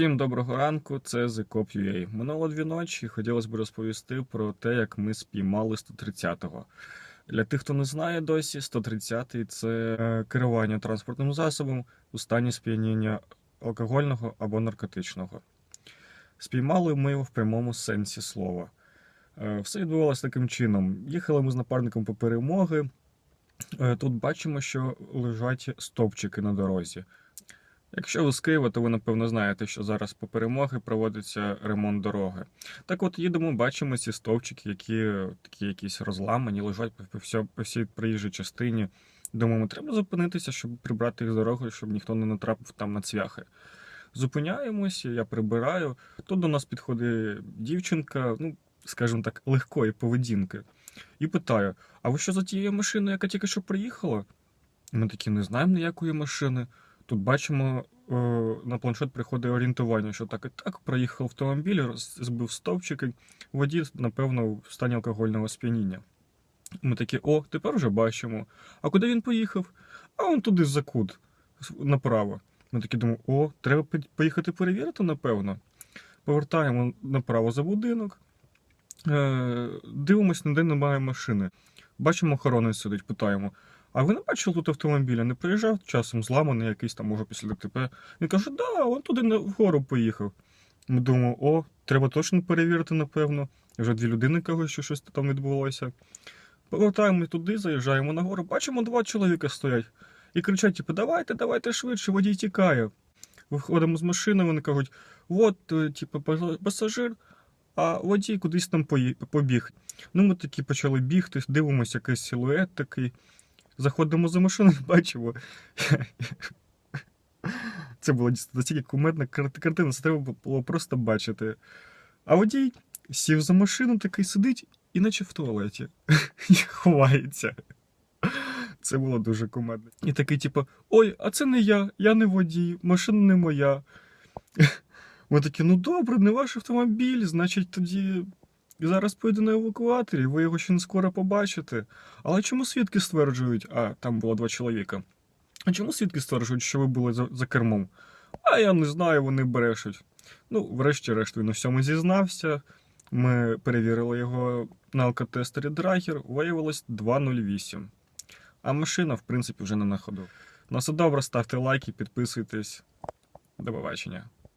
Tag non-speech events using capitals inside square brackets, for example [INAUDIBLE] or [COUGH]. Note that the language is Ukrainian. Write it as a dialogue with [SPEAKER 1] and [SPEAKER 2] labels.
[SPEAKER 1] Всім доброго ранку, це ZCOP.ua. Минуло дві ночі, хотілося б розповісти про те, як ми спіймали 130-го. Для тих, хто не знає досі, 130-й – це керування транспортним засобом у стані сп'яніння алкогольного або наркотичного. Спіймали ми його в прямому сенсі слова. Е, Все відбувалося таким чином. Їхали ми з напарником по перемоги. Е, Тут бачимо, що лежать стовпчики на дорозі. Якщо ви з Києва, то ви напевно знаєте, що зараз по перемоги проводиться ремонт дороги. Так от їдемо, бачимо ці стовпчики, які такі якісь розламані, лежать по, всьо- по всій проїжджій частині. Думаємо, треба зупинитися, щоб прибрати їх з дороги, щоб ніхто не натрапив там на цвяхи. Зупиняємося, я прибираю. Тут до нас підходить дівчинка, ну, скажімо так, легкої поведінки, і питає: А ви що за тією машиною, яка тільки що приїхала? Ми такі не знаємо ніякої машини. Тут бачимо, е, на планшет приходить орієнтування, що так і так проїхав автомобіль, збив стовпчики, водій, напевно, в стані алкогольного сп'яніння. Ми такі, о, тепер вже бачимо. А куди він поїхав? А он туди за кут, направо. Ми такі думаємо, о, треба поїхати перевірити, напевно. Повертаємо направо за будинок, е, дивимось, ніде немає машини. Бачимо, охоронець сидить, питаємо. А ви не бачили тут автомобіля? Не приїжджав часом зламаний якийсь там, може, після ДТП. Він каже, да, он туди вгору поїхав. Ми думаємо, о, треба точно перевірити, напевно. Вже дві людини кажуть, що щось там відбулося. Повертаємо туди, заїжджаємо на гору, бачимо, два чоловіка стоять. І кричать, типу, давайте, давайте швидше, водій тікає. Виходимо з машини, вони кажуть, от, е, типу, пасажир, а водій кудись там побіг. Ну, ми такі почали бігти, дивимося, якийсь силует такий. Заходимо за машину і [LAUGHS] бачимо. Це була настільки кумедна картина, це треба було просто бачити. А водій сів за машину, такий сидить, і наче в туалеті. [LAUGHS] І ховається. Це було дуже кумедно. І такий, типу, ой, а це не я, я не водій, машина не моя. Ми такі, ну добре, не ваш автомобіль, значить тоді зараз поїде на евакуаторі, ви його ще не скоро побачите. Але чому свідки стверджують, а там було два чоловіка. А чому свідки стверджують, що ви були за, за кермом? А я не знаю, вони брешуть. Ну, врешті-решт, він у всьому зізнався. Ми перевірили його на алкотестері Драгер, виявилось 2.08. А машина, в принципі, вже не на ходу. На все добре, ставте лайки, підписуйтесь. До побачення.